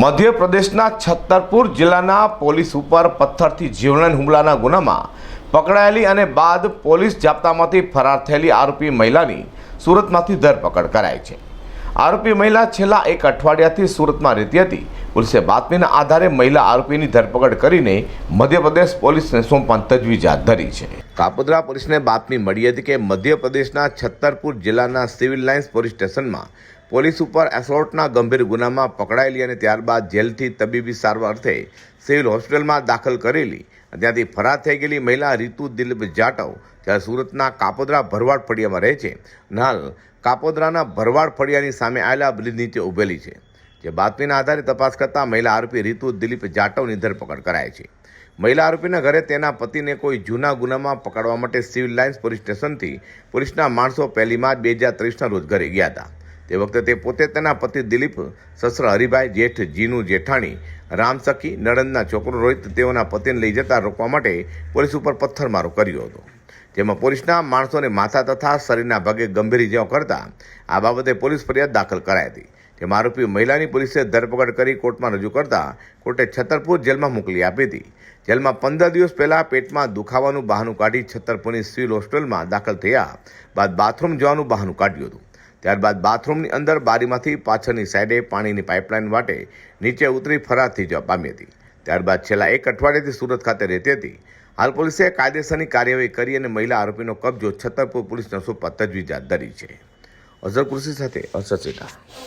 મધ્યપ્રદેશના છત્તરપુર જિલ્લાના પોલીસ ઉપર પથ્થરથી જીવલેણ હુમલાના ગુનામાં પકડાયેલી અને બાદ પોલીસ જાપ્તામાંથી ફરાર થયેલી આરોપી મહિલાની સુરતમાંથી ધરપકડ કરાઈ છે. આરોપી મહિલા છેલ્લા એક અઠવાડિયાથી સુરતમાં રહેતી હતી. પોલીસે બાતમીના આધારે મહિલા આરોપીની ધરપકડ કરીને મધ્યપ્રદેશ પોલીસને સોંપવાની તજવીજ હાથ ધરી છે. કાપોદ્રા પોલીસને બાતમી મળી હતી કે મધ્યપ્રદેશના છત્તરપુર જિલ્લાના સિવિલ લાઇન્સ પોલીસ સ્ટેશનમાં પોલીસ ઉપર એસોલ્ટના ગંભીર ગુનામાં પકડાયેલી અને ત્યારબાદ જેલથી તબીબી સારવાર અર્થે સિવિલ હોસ્પિટલમાં દાખલ કરેલી ત્યાંથી ફરાર થઈ ગયેલી મહિલા રીતુ દિલીપ જાટવ જ્યારે સુરતના કાપોદ્રા ભરવાડ ફળિયામાં રહે છે હાલ કાપોદ્રાના ભરવાડ ફળિયાની સામે આવેલા બ્રિજ નીચે ઊભેલી છે. જે બાતમીના આધારે તપાસ કરતા મહિલા આરોપી રીતુ દિલીપ જાટવની ધરપકડ કરાઈ છે. મહિલા આરોપીના ઘરે તેના પતિને કોઈ જૂના ગુનામાં પકડવા માટે સિવિલ લાઇન્સ પોલીસ સ્ટેશનથી પોલીસના માણસો પહેલી માર્ચ બે હજાર ત્રીસના રોજ ઘરે ગયા હતા. તે વખતે તે પોતે તેના પતિ દિલીપ, સસરા હરિભાઈ, જેઠ જીનુ જેઠાણી રામસખી નણંદના છોકરો રોહિત તેઓના પતિને લઈ જતા રોકવા માટે પોલીસ ઉપર પથ્થરમારો કર્યો હતો. જેમાં પોલીસના માણસોને માથા તથા શરીરના ભાગે ગંભીર ઇજાઓ કરતા આ બાબતે પોલીસ ફરિયાદ દાખલ કરાઈ હતી. જેમાં આરોપી મહિલાની પોલીસે ધરપકડ કરી કોર્ટમાં રજૂ કરતા કોર્ટે છતરપુર જેલમાં મોકલી આપી હતી. જેલમાં પંદર દિવસ પહેલા પેટમાં દુખાવાનું બહાનું કાઢી છતરપુરની સિવિલ હોસ્પિટલમાં દાખલ થયા બાદ બાથરૂમ જવાનું બહાનું કાઢ્યું હતું. ત્યારબાદ બાથરૂમની અંદર બારીમાંથી પાછળની સાઈડે પાણીની પાઇપલાઇન માટે નીચે ઉતરી ફરાર થઈ જવા પામી હતી. ત્યારબાદ છેલ્લા એક અઠવાડિયાથી સુરત ખાતે રહેતી હતી. હાલ પોલીસે કાયદેસરની કાર્યવાહી કરી અને મહિલા આરોપીનો કબજો છતરપુર પોલીસના સોંપવા તજવીજ હાથ ધરી છે. અઝર કૃષિ સાથે અસર